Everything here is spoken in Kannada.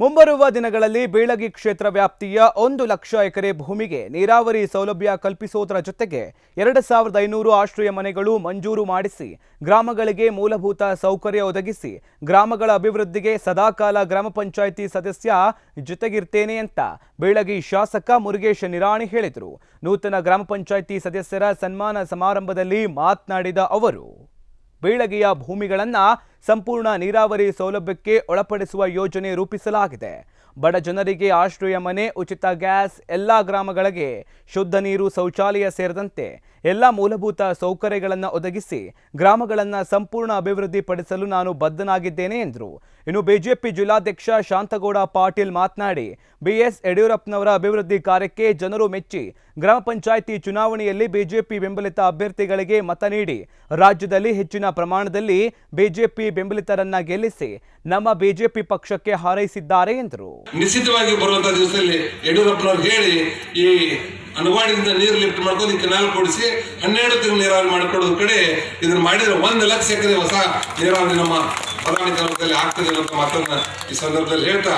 ಮುಂಬರುವ ದಿನಗಳಲ್ಲಿ ಬೀಳಗಿ ಕ್ಷೇತ್ರ ವ್ಯಾಪ್ತಿಯ ಒಂದು ಲಕ್ಷ ಎಕರೆ ಭೂಮಿಗೆ ನೀರಾವರಿ ಸೌಲಭ್ಯ ಕಲ್ಪಿಸುವುದರ ಜೊತೆಗೆ ಎರಡು ಸಾವಿರದ ಐನೂರು ಆಶ್ರಯ ಮನೆಗಳು ಮಂಜೂರು ಮಾಡಿಸಿ ಗ್ರಾಮಗಳಿಗೆ ಮೂಲಭೂತ ಸೌಕರ್ಯ ಒದಗಿಸಿ ಗ್ರಾಮಗಳ ಅಭಿವೃದ್ಧಿಗೆ ಸದಾಕಾಲ ಗ್ರಾಮ ಪಂಚಾಯಿತಿ ಸದಸ್ಯ ಜೊತೆಗಿರ್ತೇನೆ ಅಂತ ಬೀಳಗಿ ಶಾಸಕ ಮುರುಗೇಶ್ ನಿರಾಣಿ ಹೇಳಿದರು. ನೂತನ ಗ್ರಾಮ ಪಂಚಾಯಿತಿ ಸದಸ್ಯರ ಸನ್ಮಾನ ಸಮಾರಂಭದಲ್ಲಿ ಮಾತನಾಡಿದ ಅವರು. ಬೀಳಗಿಯ ಭೂಮಿಗಳನ್ನು ಸಂಪೂರ್ಣ ನೀರಾವರಿ ಸೌಲಭ್ಯಕ್ಕೆ ಒಳಪಡಿಸುವ ಯೋಜನೆ ರೂಪಿಸಲಾಗಿದೆ. ಬಡ ಜನರಿಗೆ ಆಶ್ರಯ ಮನೆ, ಉಚಿತ ಗ್ಯಾಸ್ ಎಲ್ಲ ಗ್ರಾಮಗಳಿಗೆ ಶುದ್ಧ ನೀರು ಶೌಚಾಲಯ ಸೇರಿದಂತೆ ಎಲ್ಲ ಮೂಲಭೂತ ಸೌಕರ್ಯಗಳನ್ನು ಒದಗಿಸಿ ಗ್ರಾಮಗಳನ್ನು ಸಂಪೂರ್ಣ ಅಭಿವೃದ್ಧಿಪಡಿಸಲು ನಾನು ಬದ್ಧನಾಗಿದ್ದೇನೆ ಎಂದರು. ಇನ್ನು ಬಿಜೆಪಿ ಜಿಲ್ಲಾಧ್ಯಕ್ಷ ಶಾಂತಗೌಡ ಪಾಟೀಲ್ ಮಾತನಾಡಿ, ಬಿಎಸ್ ಯಡಿಯೂರಪ್ಪನವರ ಅಭಿವೃದ್ಧಿ ಕಾರ್ಯಕ್ಕೆ ಜನರು ಮೆಚ್ಚಿ, ಗ್ರಾಮ ಪಂಚಾಯಿತಿ ಚುನಾವಣೆಯಲ್ಲಿ ಬಿಜೆಪಿ ಬೆಂಬಲಿತ ಅಭ್ಯರ್ಥಿಗಳಿಗೆ ಮತ ನೀಡಿ, ರಾಜ್ಯದಲ್ಲಿ ಹೆಚ್ಚಿನ ಪ್ರಮಾಣದಲ್ಲಿ ಬಿಜೆಪಿ ಬೆಂಬಲಿತರನ್ನ ಗೆಲ್ಲಿಸಿ, ನಮ್ಮ ಬಿಜೆಪಿ ಪಕ್ಷಕ್ಕೆ ಹಾರೈಸಿದ್ದಾರೆ ಎಂದರು. ನಿಶ್ಚಿತವಾಗಿ ಬರುವಂತಹ ದಿವಸದಲ್ಲಿ ಯಡಿಯೂರಪ್ಪನವ್ರು ಹೇಳಿ, ಈ ಅಣುವಾಡಿಯಿಂದ ನೀರು ಲಿಫ್ಟ್ ಮಾಡ್ಕೊಂಡು ಕೆನಾಲ್ ಕೊಡಿಸಿ, ಹನ್ನೆರಡು ತಿಂಗಳು ನೀರಾವರಿ ಮಾಡಿಕೊಡೋದ್ರ ಕಡೆ ಇದನ್ನ ಮಾಡಿದ್ರೆ ಒಂದು ಲಕ್ಷ ಎಕರೆ ಹೊಸ ನೀರಾವರಿ ನಮ್ಮ ಬದಾಮಿ ತಾಲೂಕಲ್ಲಿ ಆಗ್ತದೆ ಅನ್ನೋ ಮಾತನ್ನ ಈ ಸಂದರ್ಭದಲ್ಲಿ ಹೇಳ್ತಾ